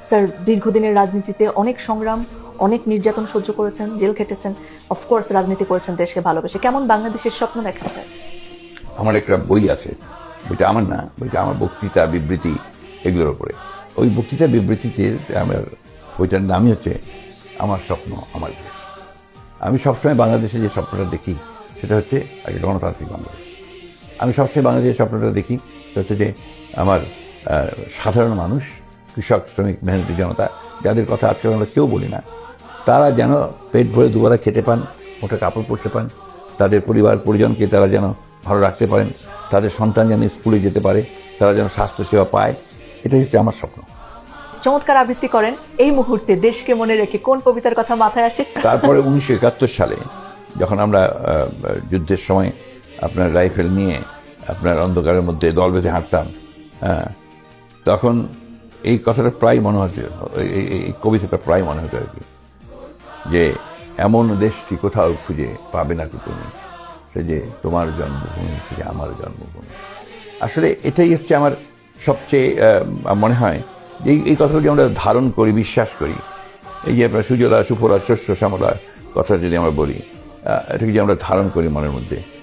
Sir, দীর্ঘদিনের রাজনীতিতে অনেক সংগ্রাম, অনেক নির্যাতন সহ্য করেছেন, জেল খেটেছেন অফকোর্স রাজনীতি করেছেন দেশকে ভালোবেসে। কেমন বাংলাদেশের স্বপ্ন দেখেন স্যার? আমার একটা বই আছে, বইটা আমার না, বইটা আমার বক্তৃতা, বিবৃতি, এগুলোর উপরে। ওই বক্তৃতা, বিবৃতিতে আমার বইটার নামই হচ্ছে, আমার স্বপ্ন, আমার দেশ। আমি সবসময় বাংলাদেশে যে স্বপ্নটা দেখি, সেটা হচ্ছে একটা গণতান্ত্রিক বাংলাদেশ। আমি সবসময় বাংলাদেশের স্বপ্নটা দেখি, সেটা হচ্ছে যে আমার সাধারণ মানুষ কৃষক শ্রমিক মেহনতি জনতা যাদের কথা আজকাল আমরা কেউ বলি না তারা যেন পেট ভরে দুবেলা খেতে পান মোটা কাপড় পরতে পান তাদের পরিবার পরিজনকে তারা যেন ভালো রাখতে পারেন তাদের সন্তান যেন স্কুলে যেতে পারে তারা যেন স্বাস্থ্যসেবা পায় এটাই হচ্ছে আমার স্বপ্ন। চমৎকার আবৃত্তি করেন। এই মুহূর্তে দেশকে মনে রেখে কোন কবিতার কথা মাথায় আসছে? তারপরে উনিশশো একাত্তর সালে যখন আমরা যুদ্ধের সময় আপনার রাইফেল নিয়ে আপনার অন্ধকারের মধ্যে দল বেঁধে হাঁটতাম হ্যাঁ তখন এই কথাটা প্রায় মনে হতো এই- কবিতাটা প্রায় মনে হতো আর কি। যে এমন দেশটি কোথাও খুঁজে পাবে না কি তুমি? সে যে তোমার জন্মভূমি, সে যে আমার জন্মভূমি। আসলে এটাই হচ্ছে আমার সবচেয়ে মনে হয় যে এই- কথাগুলি আমরা ধারণ করি, বিশ্বাস করি। এই যে আপনার সুজলা, সুফলা, শস্য, শ্যামলা, কথা যদি আমরা বলি এটাকে যে আমরা ধারণ করি মনের মধ্যে